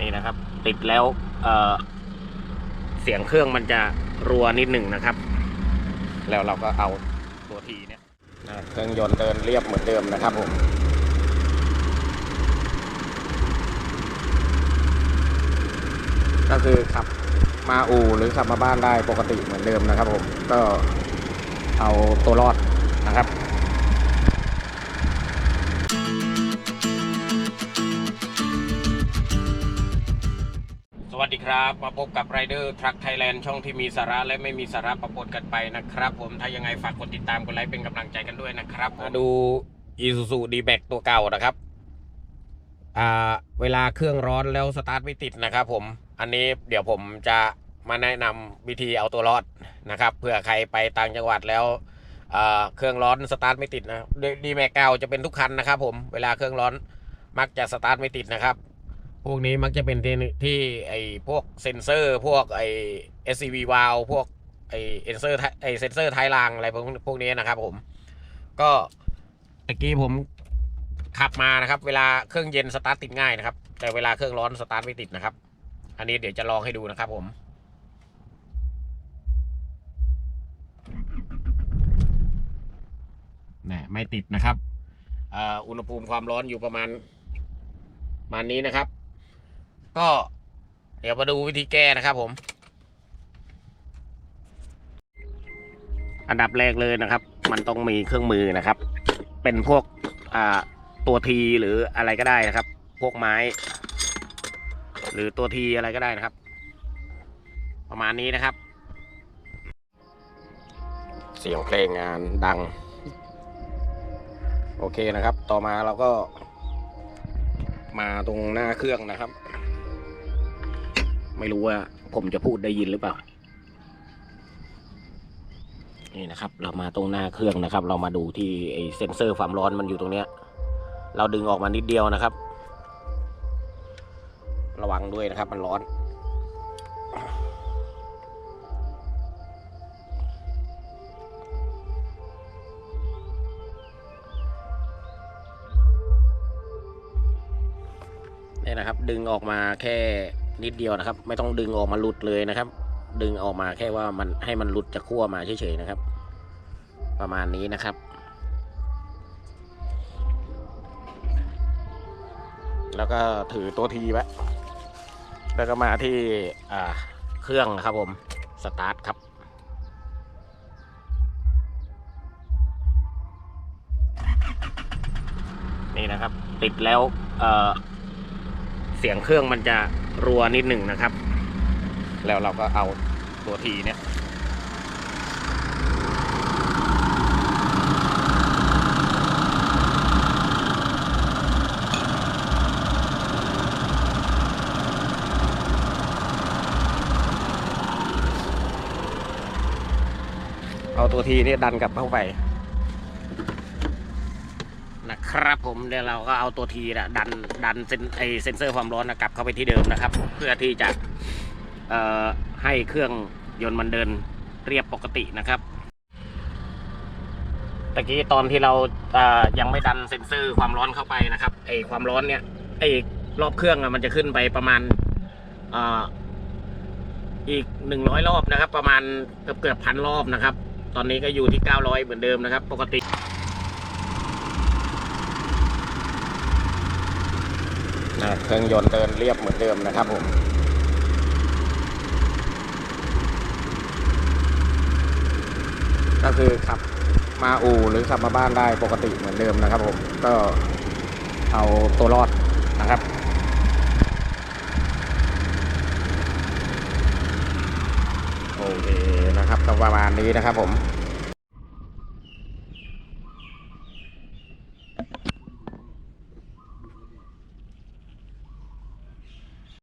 นี่นะครับ ติดแล้วเเสียงเครื่องมันจะรัวนิดหนึ่งนะครับ แล้วเราก็เอาตัวทีเนี่ยนะเครื่องยนต์เดินเรียบเหมือนเดิมนะครับผมก็คือขับมาอู่หรือขับมาบ้านได้ปกติเหมือนเดิมนะครับผมก็เอาตัวรอดนะครับ ดีครับมาพบกับไรเดอร์ทรัคไทยแลนด์ช่องที่มีสาระและไม่มีสาระประปนกันไปนะครับ ผมถ้ายังไงฝากกดติดตามกดไลค์เป็นกำลังใจกันด้วยนะครับมาดู Isuzu D-Max ตัวเก่านะครับ อ่า เวลาเครื่องร้อนแล้วสตาร์ทไม่ติดนะครับผมอันนี้เดี๋ยวผมจะมาแนะนำวิธีเอาตัวรอดนะครับเผื่อใครไปต่างจังหวัดแล้วเครื่องร้อนสตาร์ทไม่ติดนะดีแม็กเก่าจะเป็นทุกคันนะครับผมเวลาเครื่องร้อนมักจะสตาร์ทไม่ติดนะครับ พวกนี้มักจะเป็นที่ที่ไอ้พวกเซนเซอร์ พวกไอ้ SCV valve พวกไอ้เซนเซอร์ไอ้เซนเซอร์ท้ายรางอะไรพวกพวกนี้นะครับผม ก็ตะกี้ผมขับมานะครับ เวลาเครื่องเย็นสตาร์ทติดง่ายนะครับ แต่เวลาเครื่องร้อนสตาร์ทไม่ติดนะครับ อันนี้เดี๋ยวจะลองให้ดูนะครับผมนี่ไม่ติดนะครับอ่าอุณหภูมิความร้อนอยู่ประมาณประมาณนี้นะครับ ก็ เดี๋ยวมาดูวิธีแก้นะครับผม อันดับแรกเลยนะครับ มันต้องมีเครื่องมือนะครับ เป็นพวกตัวทีหรืออะไรก็ได้นะครับ พวกไม้ หรือตัวทีอะไรก็ได้นะครับ ประมาณนี้นะครับ เสียงเพลงงานดัง โอเคนะครับ ต่อมาเราก็มาตรงหน้าเครื่องนะครับ ไม่รู้ว่าผมจะพูดได้ยินหรือเปล่า นี่นะครับ เรามาตรงหน้าเครื่องนะครับ เรามาดูที่ไอเซ็นเซอร์ความร้อนมันอยู่ตรงเนี้ย เราดึงออกมานิดเดียวนะครับ ระวังด้วยนะครับ มันร้อนนี่นะครับ ดึงออกมาแค่ นิดเดียวนะครับ ไม่ต้องดึงออกมาหลุดเลยนะครับ ดึงออกมาแค่ว่ามันให้มันหลุดจากขั้วมาเฉยๆนะครับ ประมาณนี้นะครับ แล้วก็ถือตัวทีไว้แล้วก็มาที่เครื่องนะครับผมสตาร์ทครับนี่นะครับ ติดแล้วเเสียงเครื่องมันจะ รัวนิดหนึ่งนะครับ แล้วเราก็เอาตัวทีเนี่ยเอาตัวทีนี่ดันกลับเข้าไป นะครับผมเดี๋ยวเราก็เอาตัวทีนะดันดันเซนไอเซนเซอร์ความร้อนนะกลับเข้าไปที่เดิมนะครับ เพื่อที่จะเอ่อให้เครื่องยนต์มันเดินเรียบปกตินะครับตะกี้ตอนที่เราเอ่อยังไม่ดันเซนเซอร์ความร้อนเข้าไปนะครับไอความร้อนเนี่ยไอรอบเครื่องอะมันจะขึ้นไปประมาณเอ่ออีกหนึ่งร้อยรอบนะครับ ประมาณเกือบเกือบพันรอบนะครับ ตอนนี้ก็อยู่ที่เก้าร้อยเหมือนเดิมนะครับ ปกติ นะเครื่องยนต์เดินเรียบเหมือนเดิมนะครับผมก็คือขับมาอู่หรือขับมาบ้านได้ปกติเหมือนเดิมนะครับผมก็เอาตัวรอดนะครับโอเคนะครับก็ประมาณนี้นะครับผม